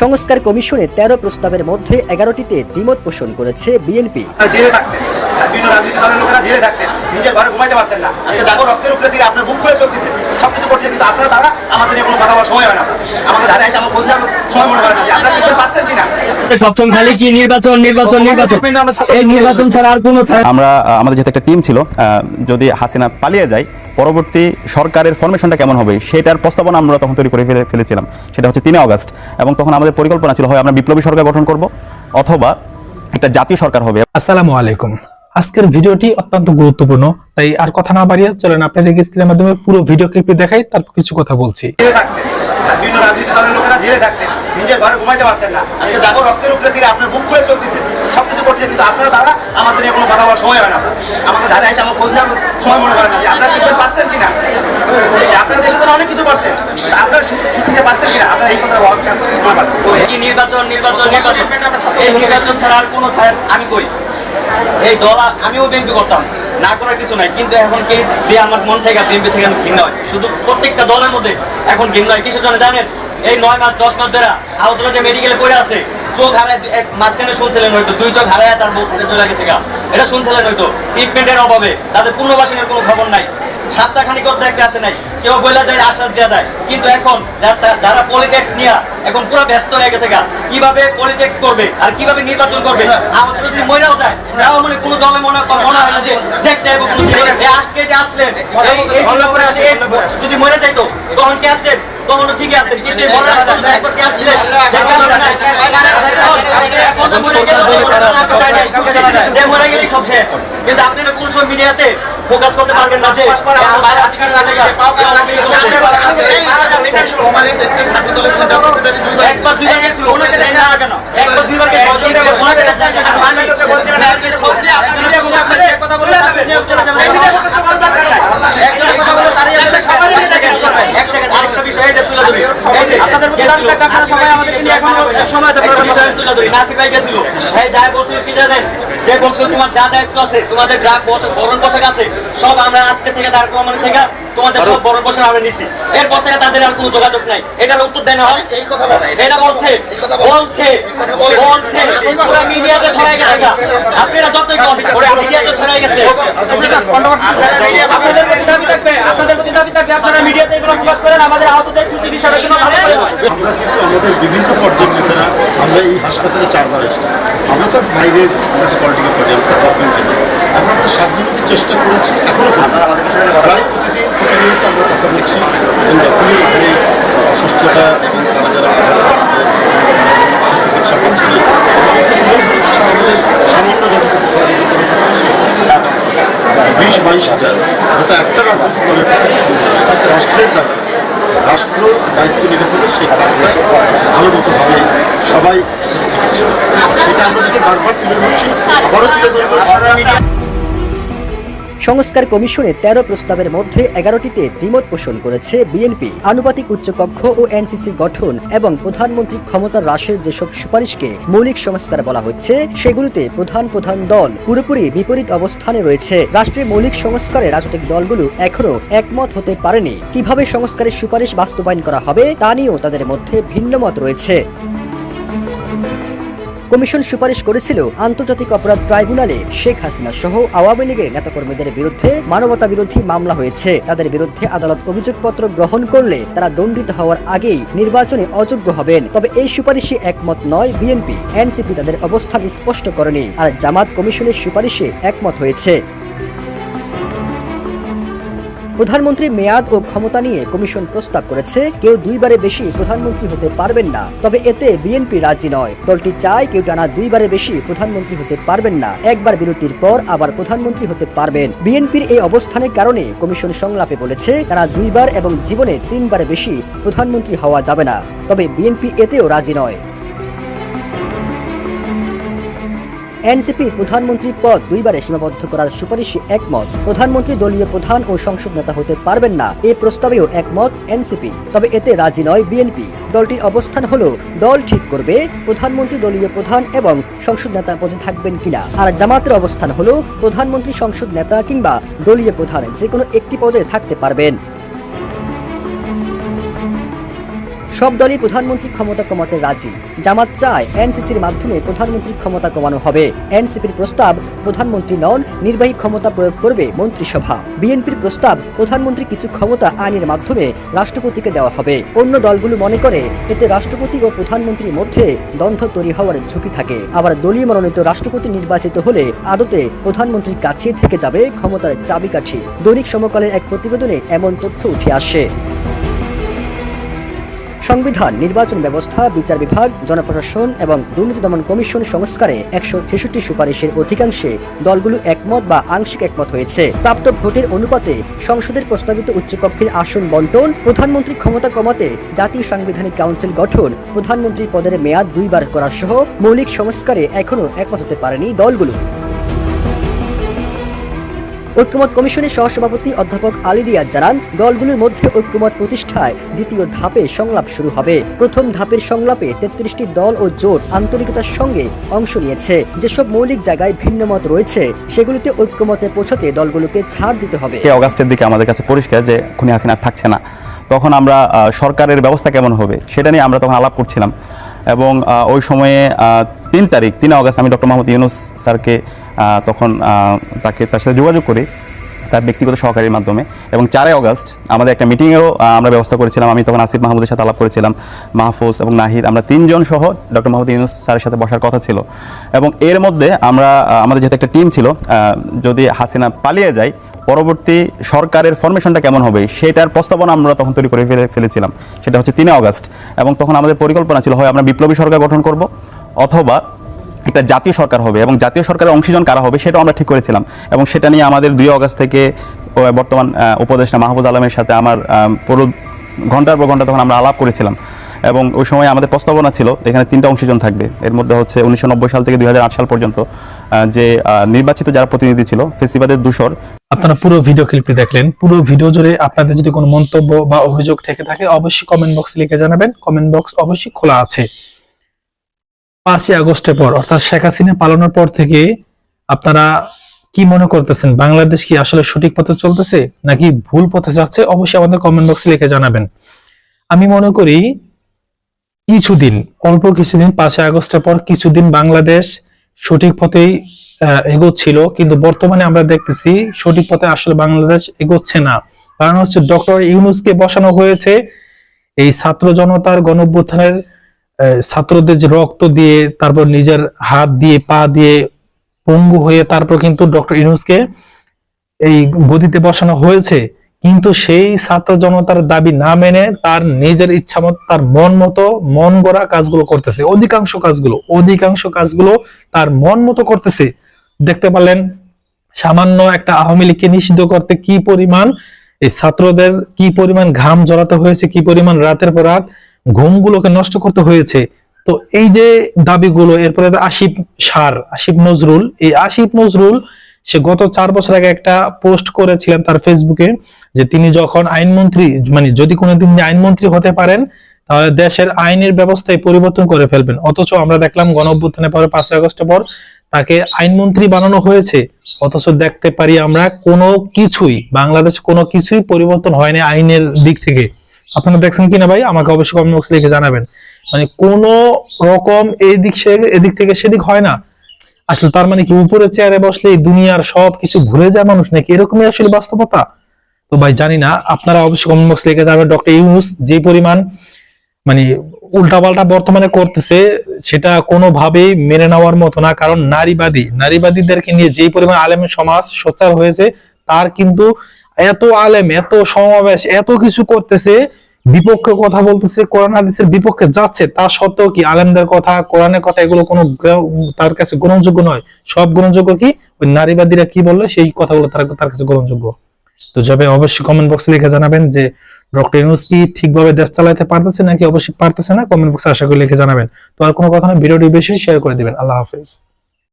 সংস্কার কমিশনে তেরো প্রস্তাবের মধ্যে এগারোটিতে দ্বিমত পোষণ করেছে বিএনপি। আপনারা জেলে থাকতেন আর বিভিন্ন রাজনৈতিক দলের লোকেরা জেলে থাকতেন নিজের ঘরে ঘুমাইতে পারতেন না। আজকে জাগো রক্তের উপরে দিয়ে আপনার বুক করে চলতেছে। সবকিছু করছে কিন্তু আপনার দ্বারা আমাদের কোনো কথা বলার সময় হয় না। আমাদের ধারে এসে আমার খোঁজ নেওয়ার সময় মনে করে না যে আপনারা কিছু পাচ্ছেন কিনা। সবসময় খালি কি নির্বাচন নির্বাচন নির্বাচন? এই নির্বাচন ছাড়া আর কোনো আমরা আমাদের যেহেতু একটা টিম ছিল যদি হাসিনা পালিয়ে যায় পরবর্তী সরকারের ফরমেশনটা কেমন হবে সেটার প্রস্তাবনা আমরা তখন তৈরি করে ফেলে ফেলেছিলাম। সেটা হচ্ছে তিনে অগস্ট। এবং তখন আমাদের পরিকল্পনা ছিল হয় আমরা বিপ্লবী সরকার গঠন করব অথবা একটা জাতীয় সরকার হবে। আসসালামু আলাইকুম। আজকের ভিডিওটি অত্যন্ত গুরুত্বপূর্ণ তাই আর কথা না বাড়িয়ে চলেন আপনাদেরকে স্ক্রিনের মাধ্যমে পুরো ভিডিও ক্লিপটি দেখাই তারপর কিছু কথা বলছি। জেলে থাকতেন আর বিভিন্ন রাজনৈতিক দলের লোকেরা জেলে থাকতেন নিজের ঘরে ঘুমাইতে পারতেন না। আজকে জাগো রক্তের উপরে দিয়ে আপনার বুক করে চলতেছে সবকিছু করছে কিন্তু আপনার দ্বারা আমাদের কোনো কথা বলার সময় হয় না। আমাদের ধারে এসে আমার খোঁজ নেওয়ার সময় মনে না যে আপনারা পাচ্ছেন কিনা। আপনারা দেশে তো অনেক কিছু আপনারা পাচ্ছেন কিনা আপনারা এই কথাটা নির্বাচন নির্বাচন নির্বাচন। এই নির্বাচন ছাড়া আর কোনো আমি কই? এই দল আমিও বিএনপি করতাম। না করার কিছু নাই, কিন্তু এখন কে যে আমার মন থেকে বিএনপি থেকে আমি ঘৃণা হয়। শুধু প্রত্যেকটা দলের মধ্যে এখন ঘৃণা হয়। কিছু জনে জানেন? এই নয় মাস, দশ মাস ধরে আহতরা যে মেডিকেলে পড়ে আছে, চোখ হারায় মাঝখানে শুনছিলেন হয়তো, দুই চোখ হারায় তার বউ ছেড়ে চলে গেছে গা। এটা শুনছিলেন হয়তো ট্রিটমেন্টের অভাবে। তাদের পুনর্বাসনের কোনো খবর নাই। সপ্তাহখানি করতে দেখতে আসে নাই। কেউ বলে যায়, আশ্বাস দেওয়া যায়। কিন্তু এখন যারা পলিটিক্স নিয়ে এখন পুরো ব্যস্ত হয়ে গেছে গা কীভাবে পলিটিক্স করবে আর কীভাবে নির্বাচন করবে আমাদের যদি মহিলাও যায় তাও মানে কোনো দলে মনে মনে হয় না যে দেখতে হবে কোনো আজকে যে আসলেন যদি মরে যাইতো তখন কি আসলেন তখন ঠিকই আসতেন কিন্তু যে মরে গেলেই সব শেষ। কিন্তু আপনারা কোন সব মিডিয়াতে ফোকাস করতে পারবেন না যে। একবার দুইবার গেছিল, ওনাকে দেয় না কেন? একবার দুইবার আপনাদের আপনি সবাই এক সেকেন্ড, এক সেকেন্ড, আরেকটা বিষয় এই যে তুলে ধরি। নাসির ভাই গেছিল। এই যা বলছিল কি জানেন? যে বলছিল তোমার যা দায়িত্ব আছে তোমাদের যা বরণ পোশাক আছে সব আমরা আজকে থেকে তার প্রমাণ থেকে তোমাদের সব বরণ পোশাক আমরা নিছি এরপর থেকে তাদের আর কোনো যোগাযোগ নাই এটার উত্তর দেয় না এই কথা বলে এটা বলছে বলছে বলছে পুরো মিডিয়াতে ছড়াই গেছে আপনারা যতই কম পুরো মিডিয়াতে ছড়াই গেছে আপনাদের প্রতি দাবি থাকবে আপনাদের প্রতি দাবি থাকবে আপনারা মিডিয়াতে এগুলো প্রকাশ করেন আমাদের আহতদের ছুটি বিষয়টা ভালো করে আমরা কিন্তু আমাদের বিভিন্ন পর্যালোচনা আমরা এই হাসপাতালে চারবার এসেছি। আমরা তো তো পলিটিক্যাল পার্টি আমরা গভর্নমেন্ট আমরা আমাদের স্বাধীনতার চেষ্টা করেছি এখনও প্রায় প্রতিদিন প্রতিনিয়ত আমরা কথা বলছি এবং যখনই এখানে অসুস্থতা এবং তারা যারা চিকিৎসা পাচ্ছে না আমাদের সামান্য যতটুকু সহযোগিতা বিশ বাইশ হাজার ওটা একটা রাজনৈতিক দলের পক্ষে রাষ্ট্রের দাবি রাষ্ট্র দায়িত্ব নিতে হলে সেই কাজটা ভালোমতোভাবে সবাই চিকিৎসা সেটা আমরা যদি সংস্কার কমিশনে তেরো প্রস্তাবের মধ্যে এগারোটিতে দ্বিমত পোষণ করেছে বিএনপি। আনুপাতিক উচ্চকক্ষ ও এনসিসি গঠন এবং প্রধানমন্ত্রী ক্ষমতা হ্রাসের যেসব সুপারিশকে মৌলিক সংস্কার বলা হচ্ছে, সেগুলোতে প্রধান প্রধান দল পুরোপুরি বিপরীত অবস্থানে রয়েছে। রাষ্ট্রের মৌলিক সংস্কারে রাজনৈতিক দলগুলো এখনও একমত হতে পারেনি। কীভাবে সংস্কারের সুপারিশ বাস্তবায়ন করা হবে, তা নিয়েও তাদের মধ্যে ভিন্নমত রয়েছে। কমিশন সুপারিশ করেছিল আন্তর্জাতিক অপরাধ ট্রাইব্যুনালে শেখ হাসিনা সহ আওয়ামী লীগের নেতাকর্মীদের বিরুদ্ধে মানবতা বিরোধী মামলা হয়েছে। তাদের বিরুদ্ধে আদালত অভিযোগপত্র গ্রহণ করলে তারা দণ্ডিত হওয়ার আগেই নির্বাচনে অযোগ্য হবেন। তবে এই সুপারিশে একমত নয় বিএনপি। এনসিপি তাদের অবস্থান স্পষ্ট করেনি। আর জামাত কমিশনের সুপারিশে একমত হয়েছে। প্রধানমন্ত্রী মেয়াদ ও ক্ষমতা নিয়ে কমিশন প্রস্তাব করেছে, কেউ দুইবারে বেশি প্রধানমন্ত্রী হতে পারবেন না। তবে এতে বিএনপি রাজি নয়। দলটি চায় কেউ টানা দুইবারে বেশি প্রধানমন্ত্রী হতে পারবেন না। একবার বিরতির পর আবার প্রধানমন্ত্রী হতে পারবেন। বিএনপির এই অবস্থানের কারণে কমিশন সংলাপে বলেছে, তারা দুইবার এবং জীবনে তিনবারে বেশি প্রধানমন্ত্রী হওয়া যাবে না। তবে বিএনপি এতেও রাজি নয়। এনসিপি প্রধানমন্ত্রী পদ দুইবারে সীমাবদ্ধ করার সুপারিশে একমত। প্রধানমন্ত্রী, দলীয় প্রধান ও সংসদ নেতা হতে পারবেন না। এ প্রস্তাবেও একমত এনসিপি। তবে এতে রাজি নয় বিএনপি। দলটির অবস্থান হলো, দল ঠিক করবে, প্রধানমন্ত্রী, দলীয় প্রধান এবং সংসদ নেতা পদে থাকবেন কিনা। আর জামাতের অবস্থান হলো, প্রধানমন্ত্রী, সংসদ নেতা কিংবা দলীয় প্রধান যে কোনো একটি পদে থাকতে পারবেন। সব দলই প্রধানমন্ত্রী ক্ষমতা কমাতে রাজি। জামাত চায় এনসিসির মাধ্যমে প্রধানমন্ত্রী ক্ষমতা কমানো হবে। এনসিপির প্রস্তাব, প্রধানমন্ত্রী নন, নির্বাহী ক্ষমতা প্রয়োগ করবে মন্ত্রিসভা। বিএনপির প্রস্তাব, প্রধানমন্ত্রী কিছু ক্ষমতা আইনের মাধ্যমে রাষ্ট্রপতিকে দেওয়া হবে। অন্য দলগুলো মনে করে, এতে রাষ্ট্রপতি ও প্রধানমন্ত্রীর মধ্যে দ্বন্দ্ব তৈরি হওয়ার ঝুঁকি থাকে। আবার দলীয় মনোনীত রাষ্ট্রপতি নির্বাচিত হলে আদতে প্রধানমন্ত্রীর কাছে থেকে যাবে ক্ষমতার চাবিকাঠি। দৈনিক সমকালের এক প্রতিবেদনে এমন তথ্য উঠে আসে। সংবিধান, নির্বাচন ব্যবস্থা, বিচার বিভাগ, জনপ্রশাসন এবং দুর্নীতি দমন কমিশন সংস্কারে একশো ছেষট্টি সুপারিশের অধিকাংশে দলগুলো একমত বা আংশিক একমত হয়েছে। প্রাপ্ত ভোটের অনুপাতে সংসদের প্রস্তাবিত উচ্চকক্ষের আসন বন্টন, প্রধানমন্ত্রী ক্ষমতা কমাতে জাতীয় সাংবিধানিক কাউন্সিল গঠন, প্রধানমন্ত্রী পদের মেয়াদ দুইবার করা সহ মৌলিক সংস্কারে এখনও একমত হতে পারেনি দলগুলো। ঐক্যমত কমিশনের সহসভাপতি অধ্যাপক আলী রিয়াজ জানান, দলগুলোর মধ্যে ঐক্যমত প্রতিষ্ঠায় দ্বিতীয় ধাপে সংলাপ শুরু হবে। প্রথম ধাপের সংলাপে তেত্রিশটি দল ও জোট আন্তরিকতার সঙ্গে অংশ নিয়েছে। যেসব মৌলিক জায়গায় ভিন্ন মত রয়েছে, সেগুলিতে ঐক্যমতে পৌঁছাতে দলগুলোকে ছাড় দিতে হবে। অগাস্টের দিকে আমাদের কাছে পরিষ্কার যে খুনি হাসিনা থাকছে না। তখন আমরা সরকারের ব্যবস্থা কেমন হবে, সেটা নিয়ে আমরা তখন আলাপ করছিলাম। এবং ওই সময়ে তিন তারিখ, তিন অগাস্ট আমি ডক্টর মোহাম্মদ ইউনুস স্যারকে তখন তাকে, তার সাথে যোগাযোগ করি, তার ব্যক্তিগত সহকারীর মাধ্যমে। এবং চারই অগাস্ট আমাদের একটা মিটিংয়েরও আমরা ব্যবস্থা করেছিলাম। আমি তখন আসিফ মাহমুদের সাথে আলাপ করেছিলাম, মাহফুজ এবং নাহিদ। আমরা তিনজন সহ ডক্টর মোহাম্মদ ইউনুস স্যারের সাথে বসার কথা ছিল। এবং এর মধ্যে আমরা আমাদের যেহেতু একটা টিম ছিল যদি হাসিনা পালিয়ে যায়, পরবর্তী সরকারের ফরমেশনটা কেমন হবে, সেটার প্রস্তাবনা আমরা তখন তৈরি করে ফেলে, ফেলেছিলাম। সেটা হচ্ছে তিনে অগাস্ট এবং তখন আমাদের পরিকল্পনা ছিল, হয় আমরা বিপ্লবী সরকার গঠন করব অথবা একটা জাতীয় সরকার হবে এবং জাতীয় সরকারের অংশীজন কারা হবে সেটাও আমরা ঠিক করেছিলাম এবং সেটা নিয়ে আমাদের দুই অগস্ট থেকে বর্তমান উপদেষ্টা মাহবুব আলমের সাথে আমার পুরো ঘণ্টার পর ঘণ্টা তখন আমরা আলাপ করেছিলাম এবং ওই সময় আমাদের প্রস্তাবনা ছিল এখানে তিনটা অংশীজন থাকবে। এর মধ্যে হচ্ছে উনিশশো নব্বই সাল থেকে দুই হাজার আট সাল পর্যন্ত যে নির্বাচিত যারা প্রতিনিধি ছিল, ফেসিবাদের দূষর। আপনারা পুরো ভিডিও ক্লিপটি দেখলেন। পুরো ভিডিও জুড়ে আপনাদের যদি কোনো মন্তব্য বা অভিযোগ থেকে থাকে, অবশ্যই কমেন্ট বক্সে লিখে জানাবেন। কমেন্ট বক্স অবশ্যই খোলা আছে। পাঁচই আগস্টের পর অর্থাৎ শেখ হাসিনা পালানোর পর থেকে আপনারা কি মনে করতেছেন? বাংলাদেশ কি আসলে সঠিক পথে চলতেছে নাকি ভুল পথে যাচ্ছে? অবশ্যই আমাদের কমেন্ট বক্সে লিখে জানাবেন। আমি মনে করি কিছুদিন অল্প কিছুদিন পাঁচই আগস্টের পর কিছুদিন বাংলাদেশ সঠিক পথেই এগোচ্ছিল। কিন্তু বর্তমানে আমরা দেখতেছি সঠিক পথে আসলে বাংলাদেশ এগোচ্ছে না। কারণ হচ্ছে ডক্টর ইউনুসকে বসানো হয়েছে। এই ছাত্র জনতার আহ, ছাত্রদের যে রক্ত দিয়ে, তারপর নিজের হাত দিয়ে, পা দিয়ে পঙ্গু হয়ে তারপর কিন্তু ডক্টর ইউনুসকে এই গদিতে বসানো হয়েছে। কিন্তু সেই ছাত্র জনতার দাবি না মেনে তার নিজের ইচ্ছা মতো, তার মন মতো, মন গড়া কাজগুলো করতেছে। অধিকাংশ কাজগুলো অধিকাংশ কাজগুলো তার মন মতো করতেছে। দেখতে পারলেন সামান্য একটা আওয়ামী লীগকে নিষিদ্ধ করতে কি পরিমাণ, এই ছাত্রদের কি পরিমাণ ঘাম জড়াতে হয়েছে, কি পরিমাণ রাতের পর রাত ঘুমগুলোকে নষ্ট করতে হয়েছে। তো এই যে দাবিগুলো, এরপরে আসিফ সার, আসিফ নজরুল। এই আসিফ নজরুল, সে গত চার বছর আগে একটা পোস্ট করেছিলেন তার ফেসবুকে, যে তিনি যখন আইনমন্ত্রী মানে যদি কোনোদিন আইনমন্ত্রী হতে পারেন, তাহলে দেশের আইনের ব্যবস্থায় পরিবর্তন করে ফেলবেন। অথচ আমরা দেখলাম গণ অভ্যুত্থানের পরে পাঁচই আগস্টের পর তাকে আইনমন্ত্রী বানানো হয়েছে। অথচ দেখতে পারি আমরা কোনো কিছুই, বাংলাদেশ কোনো কিছুই পরিবর্তন হয়নি আইনের দিক থেকে। আপনারা দেখছেন কিনা ভাই? আমাকে অবশ্যই কমেন্ট বক্সে লিখে জানাবেন। মানে কোন রকম এই দিক সে- এদিক থেকে সেদিক হয় না। আসলে তার মানে কি উপরে চেয়ারে বসলে দুনিয়ার সব কিছু ভুলে যায় মানুষ নাকি? এরকমই আসলে বাস্তবতা। তো ভাই, জানি না, আপনারা অবশ্যই কমেন্ট বক্সে লিখে যাবেন ডক্টর ইউনুস যে পরিমাণ মানে উল্টাপাল্টা বর্তমানে করতেছে, সেটা কোনোভাবেই মেনে নেওয়ার মতো না। কারণ নারীবাদী, নারীবাদীদেরকে নিয়ে যেই পরিমাণ আলেম সমাজ সোচ্চার হয়েছে, তার কিন্তু এত আলেম, এত সমাবেশ, এত কিছু করতেছে বিপক্ষে কথা বলতেছে, কোরআন হাদিসের বিপক্ষে যাচ্ছে, তা সত্ত্বেও কি আলেমদের কথা, কোরআনের কথা এগুলো কোনো তার কাছে গ্রহণযোগ্য নয়? সব গ্রহণযোগ্য কি? ওই নারীবাদীরা কি বলল, সেই কথাগুলো তার তার কাছে গ্রহণযোগ্য। তো যাবে অবশ্যই কমেন্ট বক্সে লিখে জানাবেন যে, ডক্টর ইউনুস কি ঠিকভাবে দেশ চালাতে পারতেছে নাকি অবশ্যই পারতেছে না? কমেন্ট বক্সে আশা করি লিখে জানাবেন। তো আর কোনো কথা না ভিডিওটি বেশি শেয়ার করে দিবেন। আল্লাহ হাফেজ।